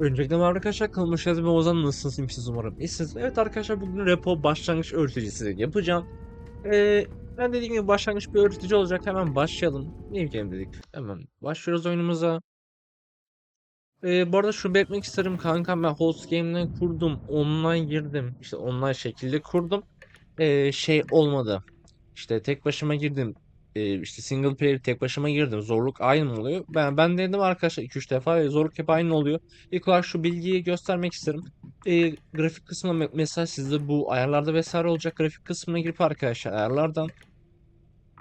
Öncelikle arkadaşlar kanalıma. Ben Ozan nasılsınız? İyisiniz umarım. İyisiniz. Evet arkadaşlar bugün repo başlangıç öğreticisi yapacağım. Ee, ben dediğim gibi başlangıç bir öğretici olacak. Hemen başlayalım. New game dedik. Hemen başlıyoruz oyunumuza. Ee, bu arada şunu belirtmek isterim kankam ben host game'den kurdum. Online girdim. İşte online şekilde kurdum. Ee, şey olmadı. İşte tek başıma girdim. Ee, işte single player tek başıma girdim. Zorluk aynı mı oluyor? Ben ben denedim arkadaşlar 2-3 defa ve zorluk hep aynı oluyor. İlk olarak şu bilgiyi göstermek isterim. Ee, grafik kısmına me- mesela sizde bu ayarlarda vesaire olacak grafik kısmına girip arkadaşlar ayarlardan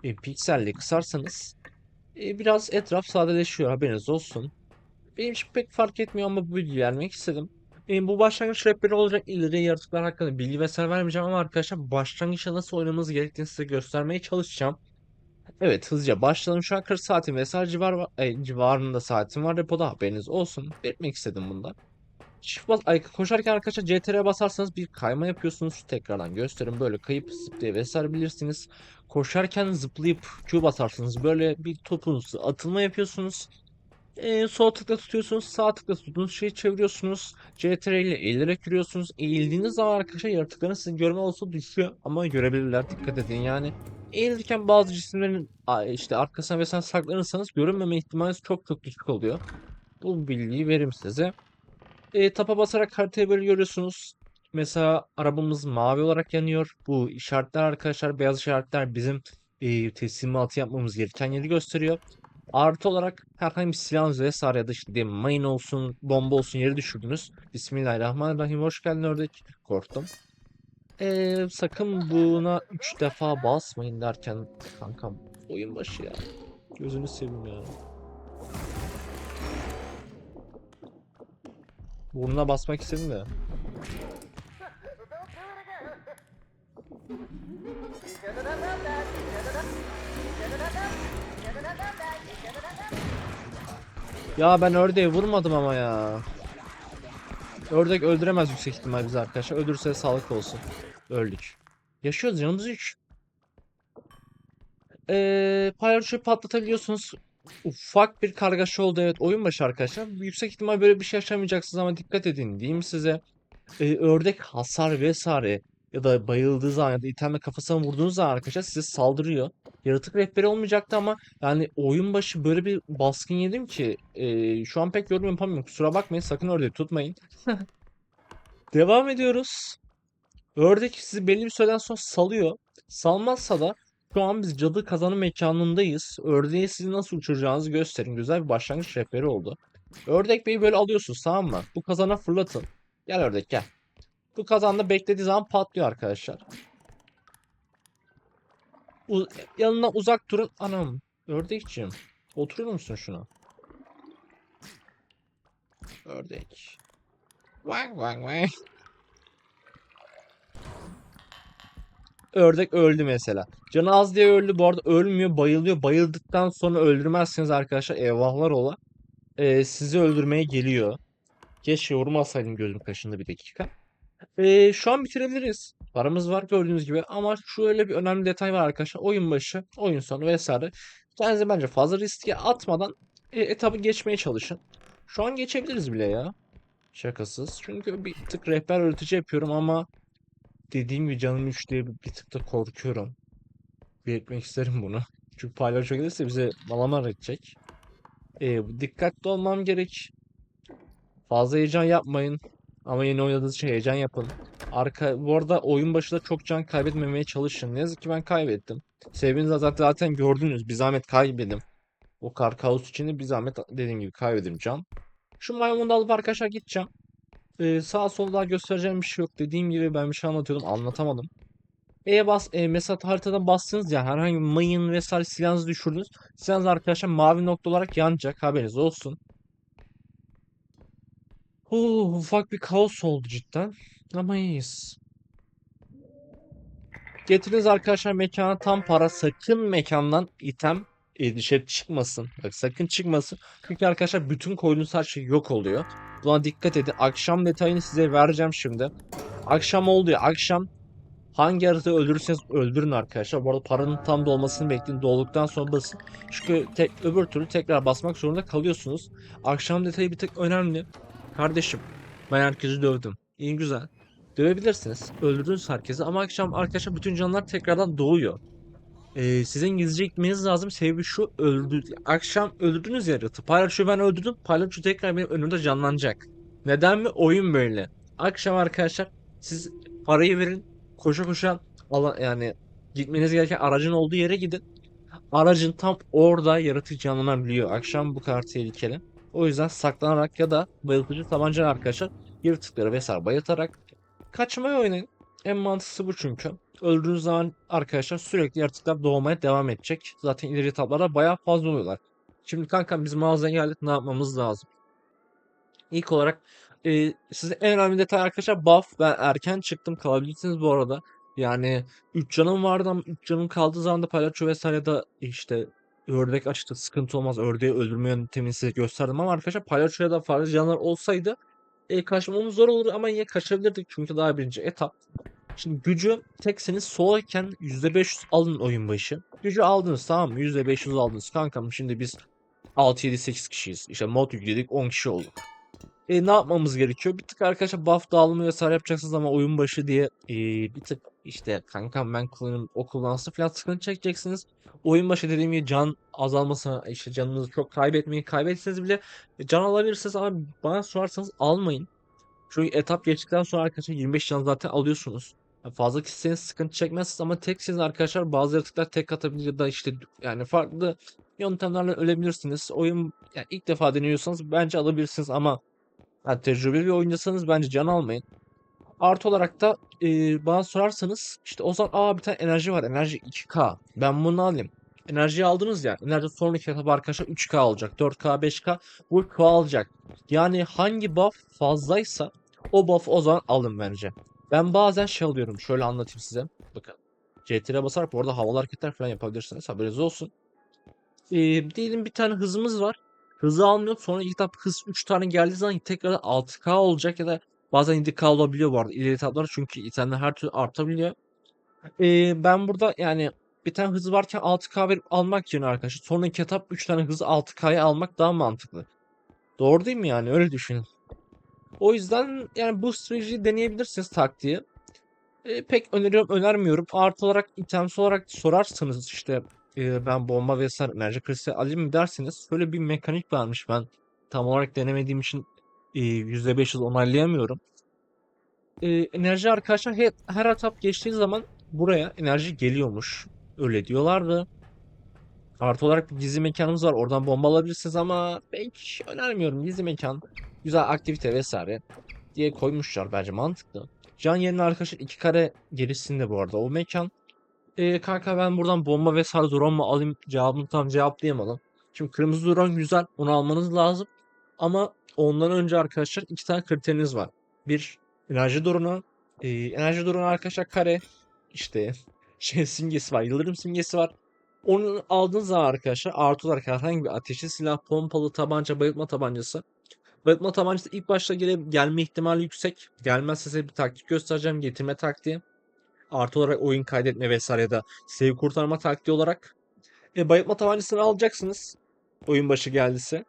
e, pikselli kısarsanız e, biraz etraf sadeleşiyor haberiniz olsun. Benim için pek fark etmiyor ama bu bilgi vermek istedim. E, bu başlangıç rehberi olacak ileri yaratıklar hakkında bilgi vesaire vermeyeceğim ama arkadaşlar başlangıçta nasıl oynamamız gerektiğini size göstermeye çalışacağım. Evet hızlıca başlayalım. Şu an 40 saatim vesaire civar, e, civarında saatim var depoda haberiniz olsun. Belirtmek istedim bunda. Çift bas, ay, koşarken arkadaşlar CTR'ye basarsanız bir kayma yapıyorsunuz. Tekrardan gösterin böyle kayıp zıplaya vesaire bilirsiniz. Koşarken zıplayıp Q basarsınız. Böyle bir topunuzu atılma yapıyorsunuz. Ee, sol tıkla tutuyorsunuz, sağ tıkla tuttuğunuz şeyi çeviriyorsunuz. CTRL ile eğilerek yürüyorsunuz. Eğildiğiniz zaman arkadaşlar yaratıkların sizin görme olsa düşüyor ama görebilirler. Dikkat edin yani. Eğilirken bazı cisimlerin işte arkasına vesaire saklanırsanız görünmeme ihtimaliniz çok çok düşük oluyor. Bu bilgiyi veririm size. E, tapa basarak haritayı böyle görüyorsunuz. Mesela arabamız mavi olarak yanıyor. Bu işaretler arkadaşlar beyaz işaretler bizim e, teslimatı yapmamız gereken yeri gösteriyor. Artı olarak herhangi bir silahınız vesaire ya da işte diyelim mayın olsun, bomba olsun yeri düşürdünüz. Bismillahirrahmanirrahim. Hoş geldin ördek. Korktum. Ee, sakın buna 3 defa basmayın derken kankam oyun başı ya. Gözünü seveyim ya. Burnuna basmak istedim de. Ya ben ördeği vurmadım ama ya. Ördek öldüremez yüksek ihtimal bizi arkadaşlar. Öldürürse sağlık olsun. Öldük. Yaşıyoruz canımız 3. Ee, palyaçoyu patlatabiliyorsunuz. Ufak bir kargaşa oldu evet oyun başı arkadaşlar. Yüksek ihtimal böyle bir şey yaşamayacaksınız ama dikkat edin diyeyim size. Ee, ördek hasar vesaire ya da bayıldığı zaman ya da itemle kafasına vurduğunuz zaman arkadaşlar size saldırıyor. Yaratık rehberi olmayacaktı ama yani oyun başı böyle bir baskın yedim ki ee, şu an pek yorum yapamıyorum. Kusura bakmayın sakın ördeği tutmayın. Devam ediyoruz. Ördek sizi belli bir süreden sonra salıyor. Salmazsa da şu an biz cadı kazanı mekanındayız. Ördeği sizi nasıl uçuracağınızı gösterin. Güzel bir başlangıç rehberi oldu. Ördek Bey'i böyle alıyorsunuz tamam mı? Bu kazana fırlatın. Gel ördek gel. Bu kazanda beklediği zaman patlıyor arkadaşlar. U- yanına uzak durun. Anam. Ördekciğim. Oturur musun şuna? Ördek. Vang vang vang. Ördek öldü mesela. Canı az diye öldü. Bu arada ölmüyor, bayılıyor. Bayıldıktan sonra öldürmezseniz arkadaşlar eyvahlar ola. Ee, sizi öldürmeye geliyor. Keşke vurmasaydım gözüm kaşındı bir dakika. Ee, şu an bitirebiliriz. Paramız var gördüğünüz gibi ama şöyle bir önemli detay var arkadaşlar. Oyun başı, oyun sonu vesaire. Kendinize bence fazla riske atmadan e, etabı geçmeye çalışın. Şu an geçebiliriz bile ya. Şakasız. Çünkü bir tık rehber öğretici yapıyorum ama dediğim gibi canım 3 diye bir, tık da korkuyorum. Belirtmek isterim bunu. Çünkü palyaço gelirse bize malamar edecek. Ee, dikkatli olmam gerek. Fazla heyecan yapmayın. Ama yeni oynadığınız için heyecan yapın. Arka, bu arada oyun başında çok can kaybetmemeye çalışın. Ne yazık ki ben kaybettim. Sebebini zaten, zaten gördünüz. Bir zahmet kaybettim. O kar kaos içinde bir zahmet dediğim gibi kaybettim can. Şu maymunu alıp arkadaşlar gideceğim. Ee, sağa solda göstereceğim bir şey yok. Dediğim gibi ben bir şey anlatıyordum. Anlatamadım. E'ye bas, e, mesela haritadan bastınız ya herhangi bir mayın vesaire silahınızı düşürdünüz. Silahınız arkadaşlar mavi nokta olarak yanacak. Haberiniz olsun. Huu, ufak bir kaos oldu cidden. Ama iyiyiz. Getiriniz arkadaşlar mekana tam para. Sakın mekandan item e, çıkmasın. Bak sakın çıkmasın. Çünkü arkadaşlar bütün koyduğunuz her şey yok oluyor. Buna dikkat edin. Akşam detayını size vereceğim şimdi. Akşam oldu ya. Akşam hangi haritayı öldürürseniz öldürün arkadaşlar. Bu arada paranın tam dolmasını bekleyin. Dolduktan sonra basın. Çünkü tek, öbür türlü tekrar basmak zorunda kalıyorsunuz. Akşam detayı bir tık önemli. Kardeşim ben herkesi dövdüm. İyi güzel. Dövebilirsiniz. Öldürdünüz herkesi ama akşam arkadaşlar bütün canlılar tekrardan doğuyor. Ee, sizin gizlice gitmeniz lazım. Sebebi şu öldü. Akşam öldürdünüz yaratı. Palyaçoyu ben öldürdüm. Palyaço tekrar benim önümde canlanacak. Neden mi? Oyun böyle. Akşam arkadaşlar siz parayı verin. Koşa koşa ala, yani gitmeniz gereken aracın olduğu yere gidin. Aracın tam orada yaratıcı canlanabiliyor. Akşam bu kadar tehlikeli. O yüzden saklanarak ya da bayıltıcı tabanca arkadaşlar yaratıkları vesaire bayıltarak kaçmayı oynayın. En mantıklısı bu çünkü. Öldüğünüz zaman arkadaşlar sürekli yaratıklar doğmaya devam edecek. Zaten ileri etaplarda bayağı fazla oluyorlar. Şimdi kankam biz mağazaya geldik ne yapmamız lazım? İlk olarak e, size en önemli detay arkadaşlar buff. Ben erken çıktım kalabilirsiniz bu arada. Yani 3 canım vardı ama 3 canım kaldığı zaman da palyaço vesaire da işte ördek açtı sıkıntı olmaz. Ördeği öldürme yöntemini size gösterdim ama arkadaşlar palyaçoya da farklı canlar olsaydı e, kaçmamız zor olur ama yine kaçabilirdik çünkü daha birinci etap. Şimdi gücü tekseniz solayken %500 alın oyun başı. Gücü aldınız tamam mı? %500 aldınız kankam. Şimdi biz 6 7 8 kişiyiz. İşte mod yükledik 10 kişi olduk. E, ne yapmamız gerekiyor? Bir tık arkadaşlar buff dağılımı vesaire yapacaksınız ama oyun başı diye e, bir tık işte kankam ben kullanırım o kullansın falan sıkıntı çekeceksiniz. Oyun başı dediğim gibi can azalmasına işte canınızı çok kaybetmeyi kaybetseniz bile can alabilirsiniz ama bana sorarsanız almayın. Çünkü etap geçtikten sonra arkadaşlar 25 can zaten alıyorsunuz. Yani fazla kişiseniz sıkıntı çekmezsiniz ama teksiniz arkadaşlar bazı yaratıklar tek atabilir ya da işte yani farklı yöntemlerle ölebilirsiniz. Oyun yani ilk defa deniyorsanız bence alabilirsiniz ama yani tecrübeli bir oyuncusanız bence can almayın. Artı olarak da e, bana sorarsanız işte o zaman aa bir tane enerji var. Enerji 2K. Ben bunu alayım. Enerjiyi aldınız ya. Enerji sonraki etap arkadaşlar 3K olacak. 4K, 5K. Bu çoğalacak. Yani hangi buff fazlaysa o buff o zaman alın bence. Ben bazen şey alıyorum. Şöyle anlatayım size. Bakın. CTR'e basarak bu arada havalı hareketler falan yapabilirsiniz. Haberiniz olsun. Ee, diyelim bir tane hızımız var. Hızı almıyor. Sonra ilk etap hız 3 tane geldiği zaman tekrar 6K olacak ya da bazen 7K olabiliyor bu arada ileri etaplar çünkü itemler her türlü artabiliyor. Ee, ben burada yani bir tane hızı varken 6K verip almak yerine arkadaşlar sonraki etap 3 tane hızı 6K'ya almak daha mantıklı. Doğru değil mi yani öyle düşünün. O yüzden yani bu stratejiyi deneyebilirsiniz taktiği. Ee, pek öneriyorum önermiyorum. Artı olarak itemsi olarak sorarsanız işte e, ben bomba vesaire enerji kristal alayım mı derseniz şöyle bir mekanik varmış ben tam olarak denemediğim için e, %500 onaylayamıyorum. E, enerji arkadaşlar her, her etap geçtiği zaman buraya enerji geliyormuş. Öyle diyorlardı. Artı olarak bir gizli mekanımız var. Oradan bomba alabilirsiniz ama pek önermiyorum. Gizli mekan, güzel aktivite vesaire diye koymuşlar bence mantıklı. Can yerine arkadaşlar iki kare gerisinde bu arada o mekan. Ee, kanka ben buradan bomba vesaire drone mu alayım cevabını tam cevaplayamadım. Şimdi kırmızı drone güzel onu almanız lazım. Ama ondan önce arkadaşlar iki tane kriteriniz var. Bir enerji drone'u. Ee, enerji drone'u arkadaşlar kare. işte şey simgesi var. Yıldırım simgesi var. Onu aldığınız zaman arkadaşlar artı olarak herhangi bir ateşli silah, pompalı tabanca, bayıltma tabancası. Bayıltma tabancası ilk başta gele, gelme ihtimali yüksek. Gelmezse size bir taktik göstereceğim. Getirme taktiği. Artı olarak oyun kaydetme vesaire ya da save kurtarma taktiği olarak. E, bayıltma tabancasını alacaksınız. Oyun başı geldiyse.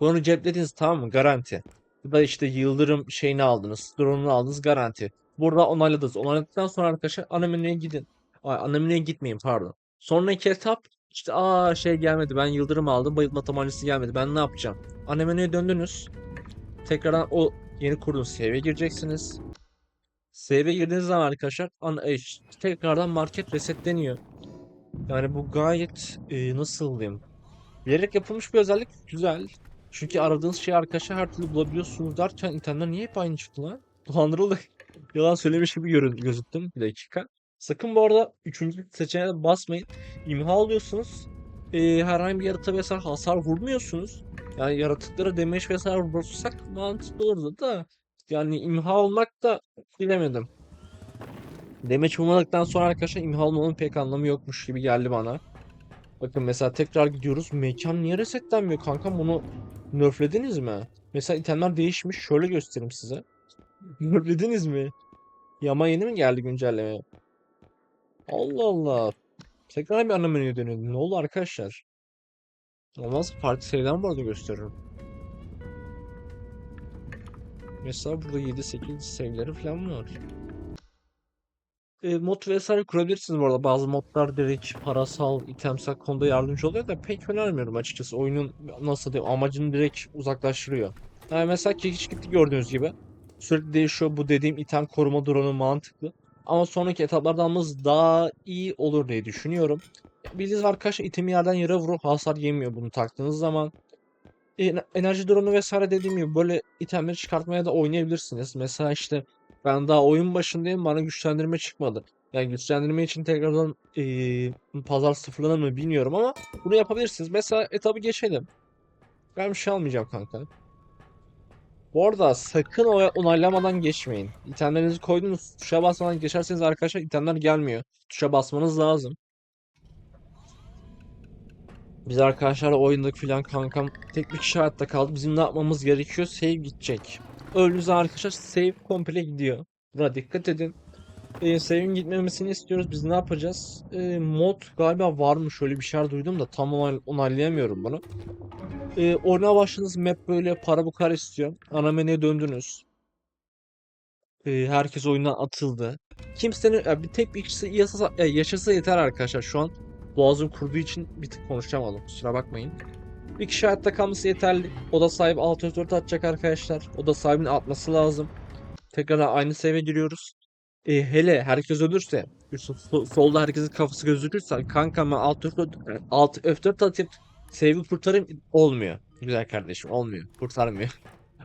Bunu ceplediniz tamam mı? Garanti. Ya da işte yıldırım şeyini aldınız. Drone'unu aldınız garanti. Burada onayladınız. Onayladıktan sonra arkadaşlar ana menüye gidin. Ay, ana menüye gitmeyin pardon. Sonraki etap işte aa şey gelmedi ben yıldırım aldım bayıltma tabancası gelmedi ben ne yapacağım? Ana menüye döndünüz. Tekrardan o yeni kurduğunuz save'e gireceksiniz. Save'e girdiğiniz zaman arkadaşlar ana, e, tekrardan market resetleniyor. Yani bu gayet e, nasıl diyeyim? Bilerek yapılmış bir özellik güzel. Çünkü aradığınız şeyi arkadaşlar her türlü bulabiliyorsunuz derken internet niye hep aynı çıktı lan? Dolandırıldık. Yalan söylemiş gibi görün, gözüktüm. Bir dakika. Sakın bu arada üçüncü seçeneğe basmayın. İmha alıyorsunuz. Ee, herhangi bir yaratığa vesaire hasar vurmuyorsunuz. Yani yaratıklara damage vesaire vurursak mantıklı olurdu da. Yani imha olmak da bilemedim. Damage vurmadıktan sonra arkadaşlar imha olmanın pek anlamı yokmuş gibi geldi bana. Bakın mesela tekrar gidiyoruz. Mekan niye resetlenmiyor kankam? Bunu nerflediniz mi? Mesela itemler değişmiş. Şöyle göstereyim size. Nerflediniz mi? Yama yeni mi geldi güncelleme? Allah Allah. Tekrar bir ana menüye dönelim. Ne oldu arkadaşlar? Olmaz farklı şeyler bu arada gösteriyorum. Mesela burada 7-8 seviyeleri falan var. E, mod vesaire kurabilirsiniz bu arada. Bazı modlar direkt parasal, itemsel konuda yardımcı oluyor da pek önermiyorum açıkçası. Oyunun nasıl diyeyim amacını direkt uzaklaştırıyor. Yani mesela Kekiç gitti gördüğünüz gibi. Sürekli değişiyor. Bu dediğim item koruma drone'u mantıklı. Ama sonraki etaplarda almamız daha iyi olur diye düşünüyorum. Bildiğiniz arkadaşlar itemi yerden yere vurup hasar yemiyor bunu taktığınız zaman. E, enerji drone'u vesaire dediğim gibi böyle itemleri çıkartmaya da oynayabilirsiniz. Mesela işte ben daha oyun başındayım bana güçlendirme çıkmadı. Yani güçlendirme için tekrardan eee, pazar sıfırlanır mı bilmiyorum ama bunu yapabilirsiniz. Mesela etabı geçelim. Ben bir şey almayacağım kanka. Bu arada sakın onaylamadan geçmeyin. İtemlerinizi koydunuz tuşa basmadan geçerseniz arkadaşlar itemler gelmiyor. Tuşa basmanız lazım. Biz arkadaşlarla oynadık filan kankam tek bir kişi hayatta kaldı. Bizim ne yapmamız gerekiyor? Save gidecek. Öldüğünüzde arkadaşlar save komple gidiyor. Buna dikkat edin. E, save'in gitmemesini istiyoruz. Biz ne yapacağız? E, mod galiba var mı? Şöyle bir şeyler duydum da tam onay- onaylayamıyorum bunu. E, oynamaya başladınız map böyle para bu kadar istiyor. Ana menüye döndünüz. E, herkes oyundan atıldı. Kimsenin ya bir tek bir kişi yaşasa, ya yaşasa yeter arkadaşlar. Şu an boğazım kurduğu için bir tık konuşamadım. Kusura bakmayın. Bir kişi hayatta kalması yeterli. Oda sahibi 604 atacak arkadaşlar. Oda sahibinin atması lazım. Tekrar aynı seviye giriyoruz. E, hele herkes ölürse, solda herkesin kafası gözükürse kanka ben 604 6 F4 atıp save'i kurtarayım olmuyor. Güzel kardeşim olmuyor. Kurtarmıyor.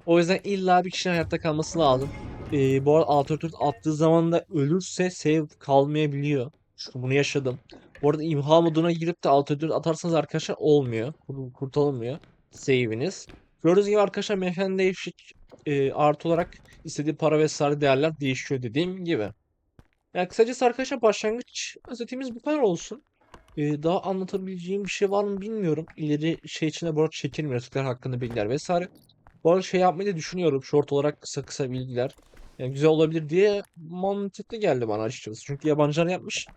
O yüzden illa bir kişinin hayatta kalması lazım. E, bu arada 604 attığı zaman da ölürse save kalmayabiliyor. Çünkü bunu yaşadım. Bu arada imha moduna girip de 604 atarsanız arkadaşlar olmuyor. Kur- Kurtarılmıyor save'iniz. Gördüğünüz gibi arkadaşlar mekan değişik e, artı olarak istediği para vesaire değerler değişiyor dediğim gibi. Yani kısacası arkadaşlar başlangıç özetimiz bu kadar olsun. E, daha anlatabileceğim bir şey var mı bilmiyorum. İleri şey içinde bu arada çekilmiyor. Tıklar hakkında bilgiler vesaire. Bu arada şey yapmayı da düşünüyorum. Short olarak kısa kısa bilgiler. Yani güzel olabilir diye mantıklı geldi bana açıkçası. Çünkü yabancılar yapmış.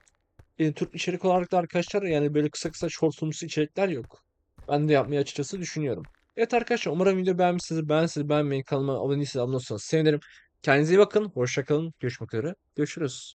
E, Türk içerik olarak da arkadaşlar yani böyle kısa kısa short sunusu içerikler yok. Ben de yapmayı açıkçası düşünüyorum. Evet arkadaşlar umarım video beğenmişsinizdir. Ben sizi beğenmeyi kanalıma abone değilseniz abone olursanız sevinirim. Kendinize iyi bakın. Hoşça kalın. Görüşmek üzere. Görüşürüz.